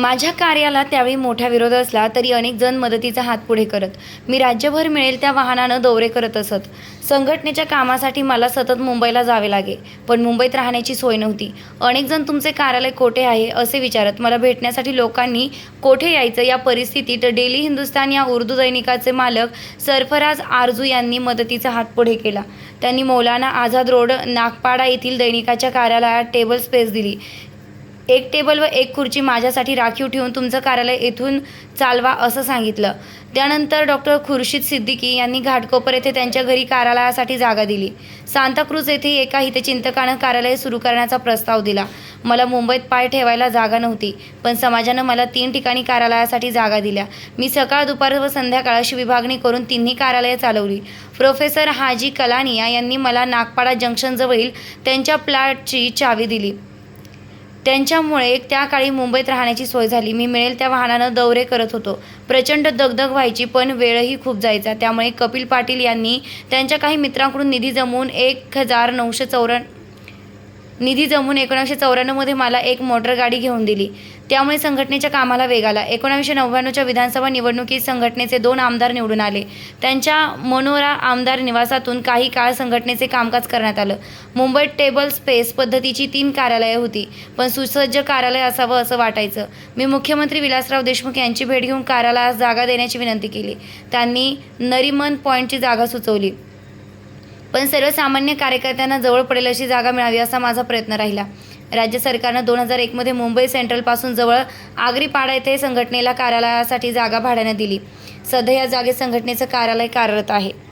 माझ्या कार्याला त्यावेळी मोठा विरोध असला तरी अनेक जण मदतीचा हात पुढे करत. मी राज्यभर मिळेल त्या वाहनानं दौरे करत असत. संघटनेच्या कामासाठी मला सतत मुंबईला जावे लागे पण मुंबईत राहण्याची सोय नव्हती. अनेक जण तुमचे कार्यालय कोठे आहे असे विचारत मला भेटण्यासाठी लोकांनी कोठे यायचं या परिस्थितीत डेली हिंदुस्तान या उर्दू दैनिकाचे मालक सरफराज आरजू यांनी मदतीचा हात पुढे केला. त्यांनी मौलाना आझाद रोड नागपाडा येथील दैनिकाच्या कार्यालयात टेबल स्पेस दिली. एक टेबल व एक खुर्ची माझ्यासाठी राखीव ठेवून तुमचं कार्यालय येथून चालवा असं सांगितलं. त्यानंतर डॉक्टर खुर्शीद सिद्दीकी यांनी घाटकोपर येथे त्यांच्या घरी कार्यालयासाठी जागा दिली. सांताक्रूज येथे एका हितचिंतकानं कार्यालय सुरू करण्याचा प्रस्ताव दिला. मला मुंबईत पाय ठेवायला जागा नव्हती पण समाजानं मला तीन ठिकाणी कार्यालयासाठी जागा दिल्या. मी सकाळ दुपार व संध्याकाळ अशी विभागणी करून तिन्ही कार्यालये चालवली. प्रोफेसर हाजी कलानिया यांनी मला नागपाडा जंक्शनजवळील त्यांच्या प्लॅटची चावी दिली. त्यांच्यामुळे त्या काळी मुंबईत राहण्याची सोय झाली. मी मिळेल त्या वाहनानं दौरे करत होतो. प्रचंड दगदग व्हायची पण वेळही खूप जायचा. त्यामुळे कपिल पाटील यांनी त्यांच्या काही मित्रांकडून निधी जमवून एक हजार नऊशे चौऱ्या निधी जमून एकोणीसशे चौऱ्याण्णवमध्ये मला एक मोटर गाडी घेऊन दिली. त्यामुळे संघटनेच्या कामाला वेग आला. एकोणीसशे नव्याण्णवच्या विधानसभा निवडणुकीत संघटनेचे दोन आमदार निवडून आले. त्यांच्या मनोरा आमदार निवासातून काही काळ संघटनेचे कामकाज करण्यात आलं. मुंबईत टेबल स्पेस पद्धतीची तीन कार्यालये होती पण सुसज्ज कार्यालय असावं असं वाटायचं. मी मुख्यमंत्री विलासराव देशमुख यांची भेट घेऊन कार्यालयास जागा देण्याची विनंती केली. त्यांनी नरीमन पॉईंटची जागा सुचवली. पण सर्वसामान्य कार्यकर्त्यांना जवळ पडेल अशी जागा मिळावी असा माझा प्रयत्न राहिला. राज्य सरकारनं दोन हजार एकमध्ये मुंबई सेंट्रलपासून जवळ आगरीपाडा येथे संघटनेला कार्यालयासाठी जागा भाड्यानं दिली. सध्या या जागेत संघटनेचं कार्यालय कार्यरत आहे.